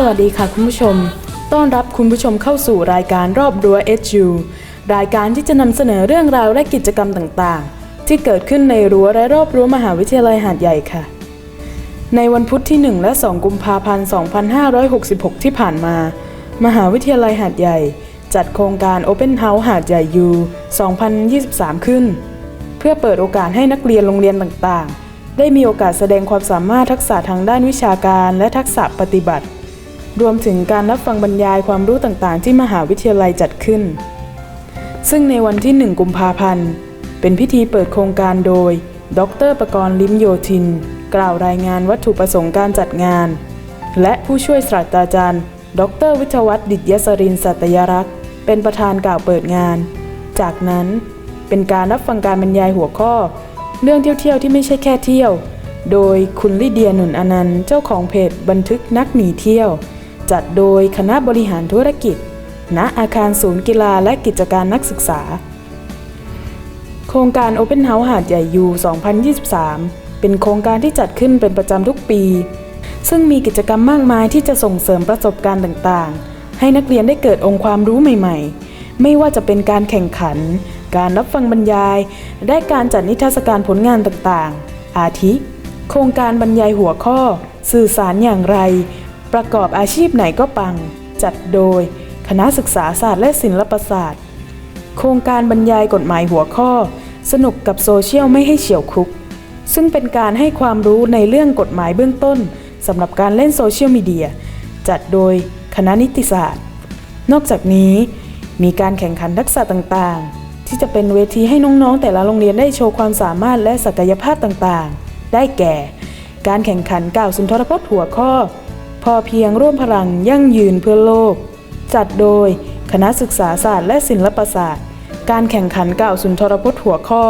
สวัสดีค่ะคุณผู้ชม ต้อนรับคุณผู้ชมเข้าสู่รายการรอบรั้ว HU รายการที่จะนำเสนอเรื่องราวและกิจกรรมต่างๆ ที่เกิดขึ้นในรั้วและรอบรั้วมหาวิทยาลัยหาดใหญ่ค่ะ ในวันพุธที่ 1 และ 2 กุมภาพันธ์ 2566 ที่ผ่านมา มหาวิทยาลัยหาดใหญ่ จัดโครงการ Open House หาดใหญ่ U 2023 ขึ้น เพื่อเปิดโอกาสให้นักเรียนโรงเรียนต่างๆ ได้มีโอกาสแสดงความสามารถทักษะทางด้านวิชาการและทักษะปฏิบัติ รวมถึงการรับฟังบรรยายความรู้ต่างๆ ที่มหาวิทยาลัยจัดขึ้น ซึ่งในวันที่ 1 กุมภาพันธ์ เป็นพิธีเปิดโครงการโดย ดรประกรณ์ลิมโยธิน กล่าวรายงานวัตถุประสงค์การจัดงาน และผู้ช่วยศาสตราจารย์ ดร วิทวัฒน์ดิตยสรินสัตยรักษ์ เป็นประธานกล่าวเปิดงาน จากนั้นเป็นการรับฟังการบรรยายหัวข้อ เรื่องเที่ยวๆที่ไม่ใช่แค่เที่ยว โดยคุณลิเดียหนุนอนันต์เจ้าของเพจบันทึกนักหนีเที่ยว จัดโดยคณะบริหารธุรกิจ ณ อาคารศูนย์กีฬาและกิจการนักศึกษา โครงการ Open House หาดใหญ่ยู 2023 เป็นโครงการที่จัดขึ้นเป็นประจำทุกปี ซึ่งมีกิจกรรมมากมายที่จะส่งเสริมประสบการณ์ต่างๆ ให้นักเรียนได้เกิดองค์ความรู้ใหม่ๆ ไม่ว่าจะเป็นการแข่งขัน การรับฟังบรรยาย และการจัดนิทรรศการผลงานต่างๆ อาทิ โครงการบรรยายหัวข้อ สื่อสารอย่างไร ประกอบอาชีพไหนก็ปัง จัดโดย คณะศึกษาศาสตร์และศิลปศาสตร์ โครงการบรรยายกฎหมายหัวข้อ สนุกกับโซเชียลไม่ให้เฉียวคุก ซึ่งเป็นการให้ความรู้ในเรื่องกฎหมายเบื้องต้นสำหรับการเล่นโซเชียลมีเดีย จัดโดยคณะนิติศาสตร์ นอกจากนี้ มีการแข่งขันทักษะต่างๆ ที่จะเป็นเวทีให้น้องๆ แต่ละโรงเรียนได้โชว์ความสามารถและศักยภาพต่างๆ ได้แก่ การแข่งขันกล่าวสุนทรพจน์หัวข้อ พอเพียงร่วมพลังยั่งยืนเพื่อโลก จัดโดยคณะศึกษาศาสตร์และศิลปศาสตร์ การแข่งขันกล่าวสุนทรพจน์หัวข้อ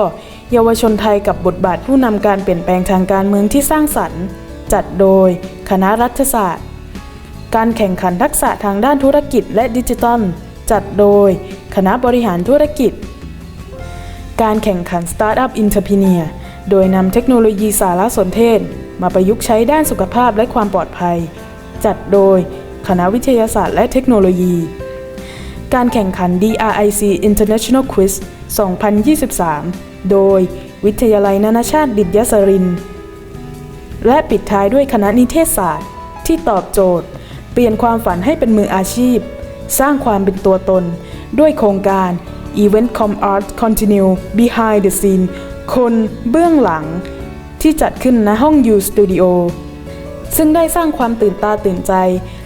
เยาวชนไทยกับบทบาทผู้นำการเปลี่ยนแปลงทางการเมืองที่สร้างสรรค์ จัดโดยคณะรัฐศาสตร์ การแข่งขันทักษะทางด้านธุรกิจและดิจิทัลจัดโดยคณะบริหารธุรกิจ การแข่งขัน Startup e n t r e p r e n e u r โดยนำเทคโนโลยีสารสนเทศ มาประยุกต์ใช้ด้านสุขภาพและความปลอดภัย จัดโดยคณะวิทยาศาสตร์และเทคโนโลยี การแข่งขัน DRIC International Quiz 2023 โดยวิทยาลัยนานาชาติดิตยสริน และปิดท้ายด้วยคณะนิเทศศาสตร์ ที่ตอบโจทย์ เปลี่ยนความฝันให้เป็นมืออาชีพ สร้างความเป็นตัวตน ด้วยโครงการ Event Com Art Continue Behind the Scene คนเบื้องหลัง ที่จัดขึ้นณห้อง U Studio ซึ่งได้สร้างความตื่นตาตื่นใจ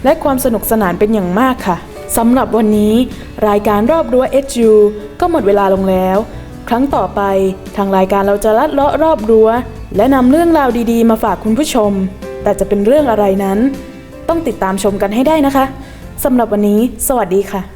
และความสนุกสนานเป็นอย่างมากค่ะสำหรับวันนี้ รายการรอบรั้ว HU ก็หมดเวลาลงแล้ว ครั้งต่อไปทางรายการเราจะลัดเลาะรอบรั้ว และนำเรื่องราวดีๆ มาฝากคุณผู้ชม แต่จะเป็นเรื่องอะไรนั้น ต้องติดตามชมกันให้ได้นะคะสำหรับวันนี้ สวัสดีค่ะ